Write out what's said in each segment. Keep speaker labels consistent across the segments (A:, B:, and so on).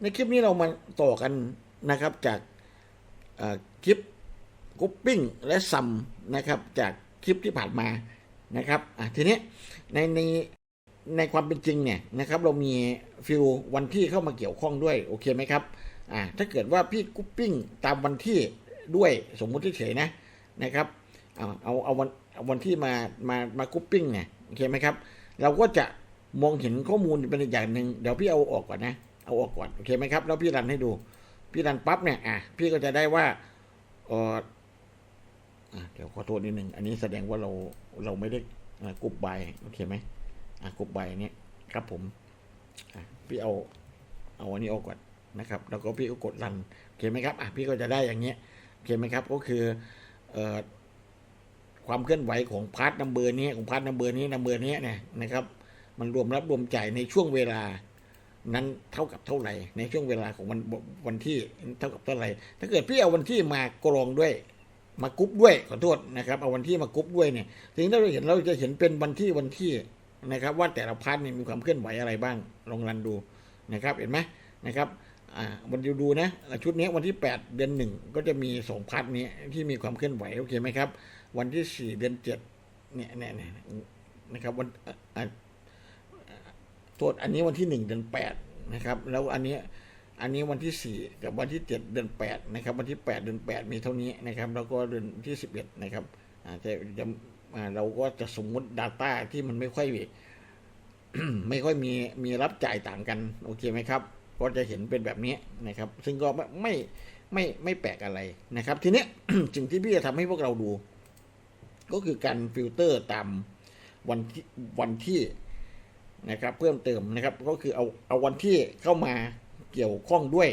A: ในคลิปนี้เรามาต่อกันนะครับจากคลิปกุปปิ้งและซัมนะครับ จากคลิปที่ผ่านมานะครับทีนี้ในในในความเป็นจริงเนี่ยนะครับ เรามีฟิลวันที่เข้ามาเกี่ยวข้องด้วยโอเคไหมครับถ้าเกิดว่าพี่กุปปิ้งตามวันที่ด้วยสมมุติเฉยนะนะครับเอาเอาเอาวันวันที่มามามากุปปิ้งเนี่ยโอเคไหมครับ เราก็จะ มองเห็นข้อมูลเป็นอีกอย่างหนึ่งเดี๋ยวพี่เอาออกก่อนนะ เอาออกก่อนโอเคไหมครับแล้วพี่รันให้ดู พี่รันปั๊บเนี่ยอะพี่ก็จะได้ว่าเอออะเดี๋ยวขอโทษนิดหนึ่งอันนี้แสดงว่าเราเราไม่ได้กรุ๊ปใบโอเคไหมอะกรุ๊ปใบเนี้ยครับผมอะพี่เอาเอาอันนี้ออกก่อนนะครับ แล้วก็พี่ก็กดรันโอเคไหมครับอะพี่ก็จะได้อย่างเงี้ยโอเคไหมครับก็คือเอ่อความเคลื่อนไหวของพาร์ทนัมเบอร์นี้ของพาร์ทนัมเบอร์นี้นัมเบอร์นี้เนี่ยนะครับ มันรวมรับรวมจ่ายในช่วงเวลานั้นเท่ากับเท่าไหร่ ในช่วงเวลาของวันวันที่เท่ากับเท่าไหร่ ถ้าเกิดพี่เอาวันที่มากรองด้วยมากรุ๊ปด้วยขอโทษนะครับเอาวันที่มากรุ๊ปด้วยเนี่ยถึงเราเห็นเราจะเห็นเป็นวันที่วันที่นะครับ ว่าแต่ละพาร์ทเนี่ยมีความเคลื่อนไหวอะไรบ้างลองรันดูนะครับเห็นไหมนะครับอ่าวันดูดูนะชุดนี้วันที่ 8 เดือนหนึ่งก็จะมีสองพาร์ทนี้ที่มีความเคลื่อนไหวโอเคไหมครับ วันที่ 4 เดือน7เนี่ยเนี่ยเนี่ยนะครับวัน อะอะโทษอันนี้วันที่หนึ่งเดือนแปดนะครับ แล้วอันนี้อันนี้วันที่สี่กับวันที่เจ็ดเดือนแปดนะครับ วันที่แปดเดือนแปดมีเท่านี้นะครับ แล้วก็เดือนที่สิบเอ็ดนะครับอาจจะจะเราก็จะสมมติ Data ที่มันไม่ค่อยไม่ค่อยมีมีรับจ่ายต่างกัน โอเคไหมครับ ก็จะเห็นเป็นแบบนี้นะครับ ซึ่งก็ไม่ไม่ไม่ไม่แปลกอะไรนะครับ ทีนี้สิ่งที่พี่จะทำให้พวกเราดู ก็คือการฟิลเตอร์ตามวันที่วันที่ นะครับเพิ่มเติมนะครับก็คือเอาเอาวันที่เข้ามาเกี่ยวข้องด้วย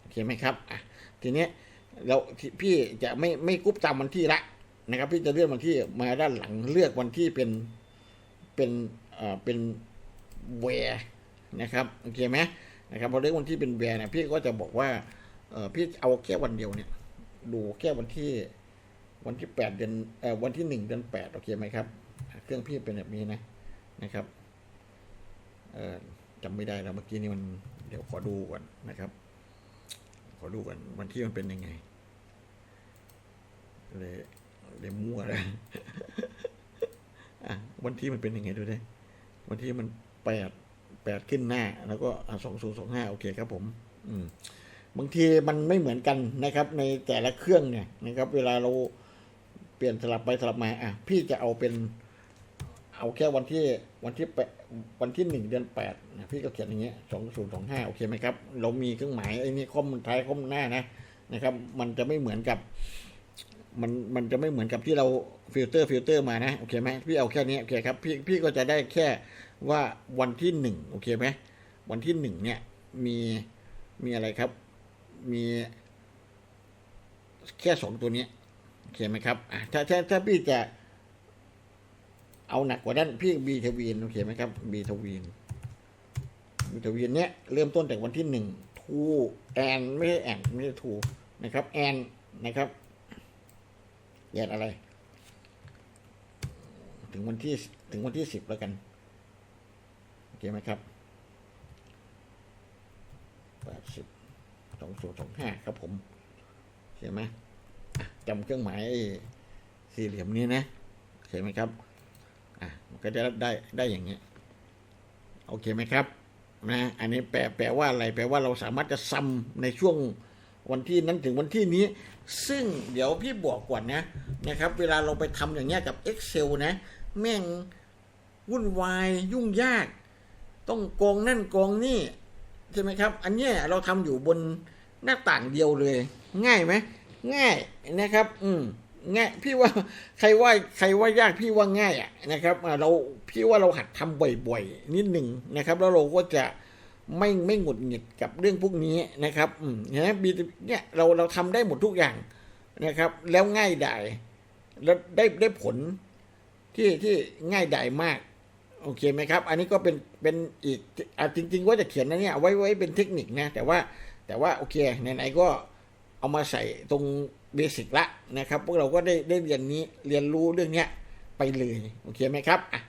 A: โอเคไหมครับอะทีเนี้ยเราพี่จะไม่ไม่กรุ๊ปตามวันที่ละนะครับ พี่จะเลื่อนวันที่มาด้านหลังเลือกวันที่เป็นเป็นเอ่อเป็นแวร์นะครับโอเคไหมนะครับพอเลือกวันที่เป็นแวร์เนี่ยพี่ก็จะบอกว่าเออพี่เอาแค่วันเดียวเนี่ย ดูแค่วันที่วันที่แปดเดือนเอ่อวันที่หนึ่งเดือนแปดโอเคไหมครับ เครื่องพี่เป็นแบบนี้นะนะครับ จำไม่ได้แล้วเมื่อกี้นี่มันเดี๋ยวขอดูก่อนนะครับ ขอดูก่อนวันที่มันเป็นยังไงเลยเลยมั่วเลยวันที่มันเป็นยังไงดูไดิวันที่มันแปดแปดขึ้นหน้า แล้วก็สองศูนย์สองห้าโอเคครับผม อืมบางทีมันไม่เหมือนกันนะครับ ในแต่ละเครื่องเนี่ยนะครับ เวลาเราเปลี่ยนสลับไปสลับมา อะ พี่จะเอาเป็น เอาแค่วันที่ วันที่แปดวันที่หนึ่งเดือนแปดนะพี่ก็เขียนอย่างเงี้ยสองศูนย์สองห้าโอเคไหมครับ เรามีเครื่องหมายไอ้นี่ข้อมูลท้ายข้อมูลหน้านะนะครับ มันจะไม่เหมือนกับ มันมันจะไม่เหมือนกับที่เราฟิลเตอร์ฟิลเตอร์มานะโอเคไหมพี่เอาแค่นี้โอเคครับพี่พี่ก็จะได้แค่ว่าวันที่หนึ่งโอเคไหมวันที่หนึ่งเนี่ยมีมีอะไรครับ มีแค่สองตัวนี้โอเคไหมครับถ้าถ้าถ้าพี่จะ เอาหนักกว่านั้นพี่บีทวีนโอเคไหมครับบีทวีนบีทวีนเนี้ยเริ่มต้นจากวันที่หนึ่งทูแอนไม่ใช่แอนไม่ใช่ทูนะครับแอนนะครับแอนอะไร ถึงวันที่ถึงวันที่สิบแล้วกันโอเคไหมครับแปดสิบสองศูนย์สองห้าครับผมเห็นไหมจำเครื่องหมายสี่เหลี่ยมนี้นะเห็นไหมครับ อะมันก็จะได้ได้อย่างเงี้ยโอเคไหมครับนะอันนี้แปลแปลว่าอะไร แปลว่าเราสามารถจะซ้ำในช่วงวันที่นั้นถึงวันที่นี้ ซึ่งเดี๋ยวพี่บอกก่อนนะนะครับ เวลาเราไปทำอย่างเงี้ยกับ Excel นะ แม่งวุ่นวายยุ่งยาก ต้องกองนั่นกองนี่ใช่ไหมครับ อันเนี้ยเราทำอยู่บนหน้าต่างเดียวเลย ง่ายไหมง่ายนะครับ อืม ง่ายพี่ว่าใครว่าใครว่ายากพี่ว่าง่ายอะนะครับเราพี่ว่าเราหัดทำบ่อยๆนิดหนึ่งนะครับ แล้วเราก็จะไม่ไม่หงุดหงิดกับเรื่องพวกนี้นะครับอืมนะบีเนี่ยเราเราทำได้หมดทุกอย่างนะครับ แล้วง่ายดายแล้วได้ได้ผลที่ที่ง่ายดายมาก โอเคไหมครับ อันนี้ก็เป็นเป็นอีกอะจริง ๆ ว่าจะเขียนนะเนี่ยไว้ไว้เป็นเทคนิคนะแต่ว่าแต่ว่าโอเคไหนๆก็เอามาใส่ตรง เบสิกละนะครับ พวกเราก็ได้ได้เรียนนี้เรียนรู้เรื่องเนี้ยไปเลย โอเคไหมครับอะ